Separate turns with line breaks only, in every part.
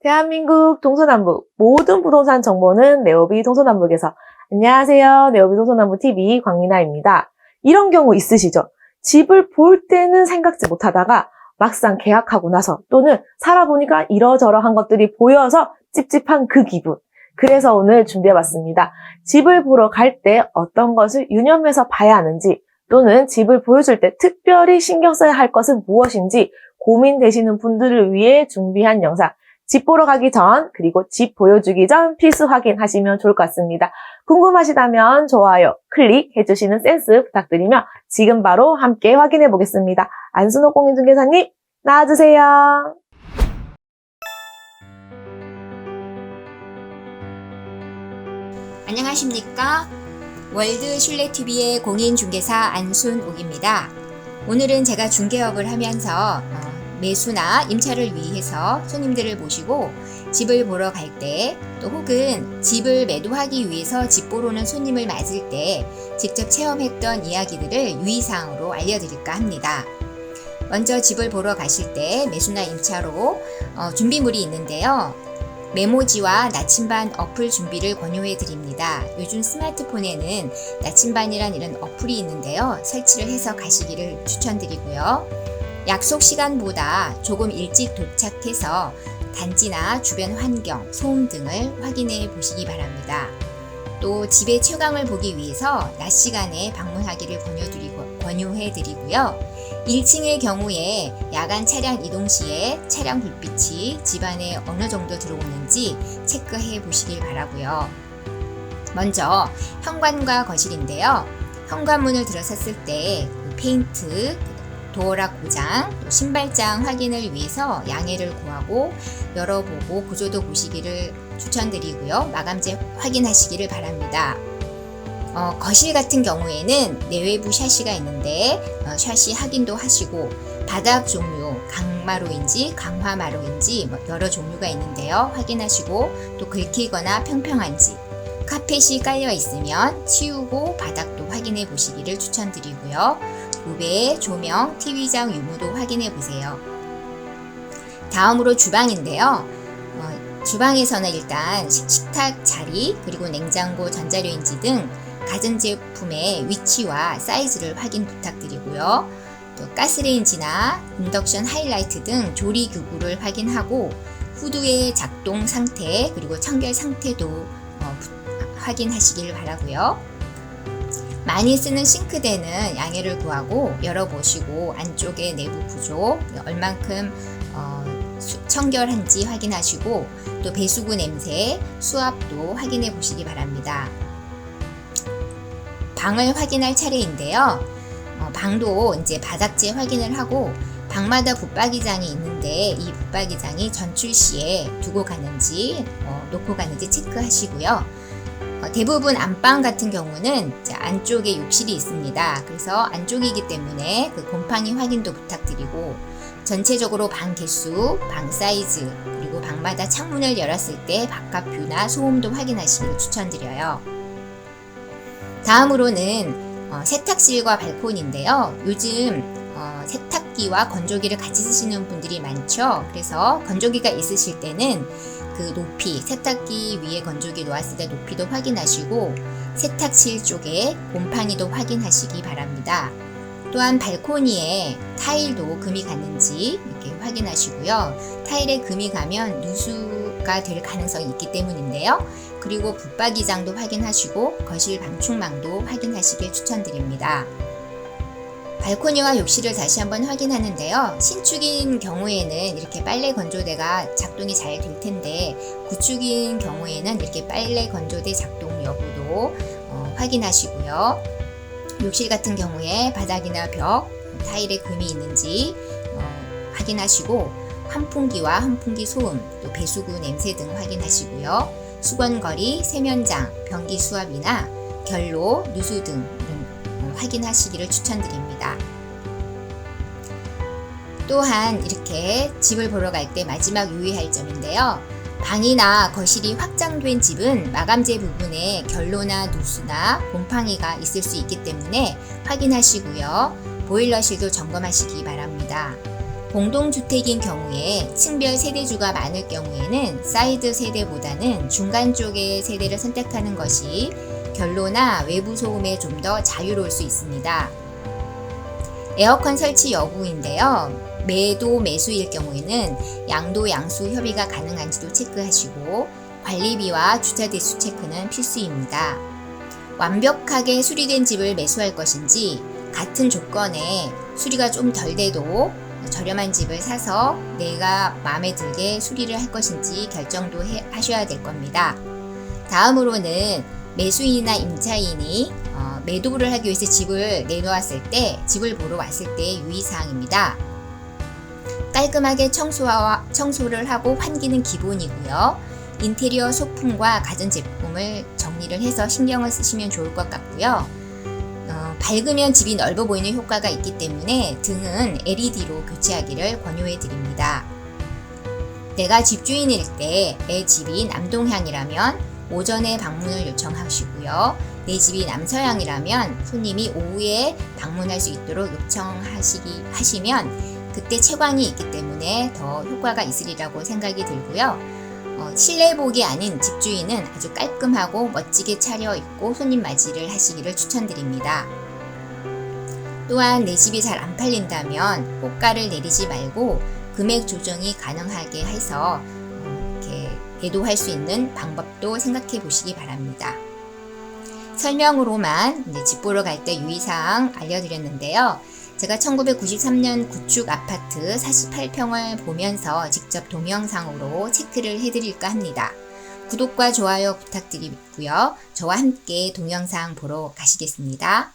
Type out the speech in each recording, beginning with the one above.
대한민국 동서남북 모든 부동산 정보는 네오비 동서남북에서 안녕하세요. 네오비 동서남북 TV 광민아입니다. 이런 경우 있으시죠? 집을 볼 때는 생각지 못하다가 막상 계약하고 나서 또는 살아보니까 이러저러한 것들이 보여서 찝찝한 그 기분. 그래서 오늘 준비해봤습니다. 집을 보러 갈 때 어떤 것을 유념해서 봐야 하는지 또는 집을 보여줄 때 특별히 신경 써야 할 것은 무엇인지 고민되시는 분들을 위해 준비한 영상. 집 보러 가기 전, 그리고 집 보여주기 전 필수 확인하시면 좋을 것 같습니다. 궁금하시다면 좋아요, 클릭 해 주시는 센스 부탁드리며 지금 바로 함께 확인해 보겠습니다. 안순호 공인중개사님, 나와주세요.
안녕하십니까? 월드 슐레TV의 공인중개사 안순옥입니다. 오늘은 제가 중개업을 하면서 어, 매수나 임차를 위해서 손님들을 모시고 집을 보러 갈 때 또 혹은 집을 매도하기 위해서 집 보러 오는 손님을 맞을 때 직접 체험했던 이야기들을 유의사항으로 알려드릴까 합니다. 먼저 집을 보러 가실 때 매수나 임차로 어, 준비물이 있는데요. 메모지와 나침반 어플 준비를 권유해 드립니다. 요즘 스마트폰에는 나침반이란 이런 어플이 있는데요. 설치를 해서 가시기를 추천드리고요. 약속 시간보다 조금 일찍 도착해서 단지나 주변 환경, 소음 등을 확인해 보시기 바랍니다. 또 집의 최강을 보기 위해서 낮 시간에 방문하기를 권유드리고, 권유해 드리고요. 1층의 경우에 야간 차량 이동 시에 차량 불빛이 집안에 어느 정도 들어오는지 체크해 보시길 바라고요. 먼저 현관과 거실인데요. 현관문을 들어섰을 때그 페인트, 도어락 고장, 또 신발장 확인을 위해서 양해를 구하고 열어보고 구조도 보시기를 추천드리고요. 마감재 확인하시기를 바랍니다. 어, 거실 같은 경우에는 내외부 샤시가 있는데 어, 샤시 확인도 하시고 바닥 종류 강마루인지 강화마루인지 뭐 여러 종류가 있는데요 확인하시고 또 긁히거나 평평한지 카펫이 깔려 있으면 치우고 바닥도 확인해 보시기를 추천드리고요 우배 조명 TV장 유무도 확인해 보세요 다음으로 주방인데요 어, 주방에서는 일단 식- 식탁 자리 그리고 냉장고 전자레인지 등 가전제품의 위치와 사이즈를 확인 부탁드리고요. 또 가스레인지나 인덕션 하이라이트 등 조리 기구를 확인하고 후드의 작동 상태 그리고 청결 상태도 어, 부- 확인하시길 바라고요. 많이 쓰는 싱크대는 양해를 구하고 열어보시고 안쪽의 내부 구조 얼만큼 어, 수- 청결한지 확인하시고 또 배수구 냄새, 수압도 확인해 보시기 바랍니다. 방을 확인할 차례인데요. 어, 방도 이제 바닥재 확인을 하고 방마다 붙박이장이 있는데 이 붙박이장이 전출 시에 두고 가는지 어, 놓고 가는지 체크하시고요. 어, 대부분 안방 같은 경우는 안쪽에 욕실이 있습니다. 그래서 안쪽이기 때문에 그 곰팡이 확인도 부탁드리고 전체적으로 방 개수, 방 사이즈, 그리고 방마다 창문을 열었을 때 바깥 뷰나 소음도 확인하시기를 추천드려요. 다음으로는 어, 세탁실과 발코니인데요. 요즘 어, 세탁기와 건조기를 같이 쓰시는 분들이 많죠. 그래서 건조기가 있으실 때는 그 높이, 세탁기 위에 건조기 놓았을 때 높이도 확인하시고 세탁실 쪽에 곰팡이도 확인하시기 바랍니다. 또한 발코니에 타일도 금이 갔는지 이렇게 확인하시고요. 타일에 금이 가면 누수가 될 가능성이 있기 때문인데요. 그리고 붙박이장도 확인하시고 거실 방충망도 확인하시길 추천드립니다. 발코니와 욕실을 다시 한번 확인하는데요. 신축인 경우에는 이렇게 빨래 건조대가 작동이 잘 될 텐데 구축인 경우에는 이렇게 빨래 건조대 작동 여부도 어, 확인하시고요. 욕실 같은 경우에 바닥이나 벽, 타일에 금이 있는지 어, 확인하시고 환풍기와 환풍기 소음, 또 배수구 냄새 등 확인하시고요. 수건거리, 세면장, 변기 수압이나 결로, 누수 등 음, 확인하시기를 추천드립니다. 또한 이렇게 집을 보러 갈 때 마지막 유의할 점인데요. 방이나 거실이 확장된 집은 마감재 부분에 결로나 누수나 곰팡이가 있을 수 있기 때문에 확인하시고요. 보일러실도 점검하시기 바랍니다. 공동주택인 경우에 층별 세대주가 많을 경우에는 사이드 세대보다는 중간 쪽의 세대를 선택하는 것이 결로나 외부 소음에 좀 더 자유로울 수 있습니다. 에어컨 설치 여부인데요. 매도 매수일 경우에는 양도 양수 협의가 가능한지도 체크하시고 관리비와 주차 대수 체크는 필수입니다. 완벽하게 수리된 집을 매수할 것인지 같은 조건에 수리가 좀 덜 돼도 저렴한 집을 사서 내가 마음에 들게 수리를 할 것인지 결정도 해, 하셔야 될 겁니다. 다음으로는 매수인이나 임차인이 어, 매도를 하기 위해서 집을 내놓았을 때, 집을 보러 왔을 때의 유의사항입니다. 깔끔하게 청소와, 청소를 하고 환기는 기본이고요. 인테리어 소품과 가전제품을 정리를 해서 신경을 쓰시면 좋을 것 같고요. 어, 밝으면 집이 넓어 보이는 효과가 있기 때문에 등은 LED로 교체하기를 권유해 드립니다. 내가 집주인일 때 내 집이 남동향이라면 오전에 방문을 요청하시고요. 내 집이 남서향이라면 손님이 오후에 방문할 수 있도록 요청하시기 하시면 그때 채광이 있기 때문에 더 효과가 있으리라고 생각이 들고요. 어, 실내복이 아닌 집주인은 아주 깔끔하고 멋지게 차려입고 손님 맞이를 하시기를 추천드립니다. 또한 내 집이 잘 안 팔린다면 호가를 내리지 말고 금액 조정이 가능하게 해서 어, 매도할 수 있는 방법도 생각해 보시기 바랍니다. 설명으로만 이제 집 보러 갈 때 유의사항 알려드렸는데요. 제가 1993년 구축 아파트 48평을 보면서 직접 동영상으로 체크를 해드릴까 합니다. 구독과 좋아요 부탁드리고요. 저와 함께 동영상 보러 가시겠습니다.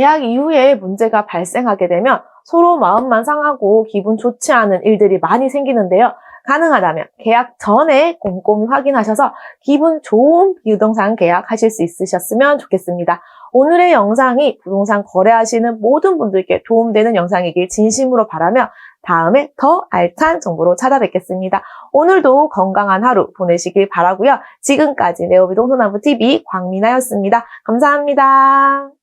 계약 이후에 문제가 발생하게 되면 서로 마음만 상하고 기분 좋지 않은 일들이 많이 생기는데요. 가능하다면 계약 전에 꼼꼼히 확인하셔서 기분 좋은 비부동산 계약하실 수 있으셨으면 좋겠습니다. 오늘의 영상이 부동산 거래하시는 모든 분들께 도움되는 영상이길 진심으로 바라며 다음에 더 알찬 정보로 찾아뵙겠습니다. 오늘도 건강한 하루 보내시길 바라고요. 지금까지 네오비 동서나무 TV 광민아였습니다. 감사합니다.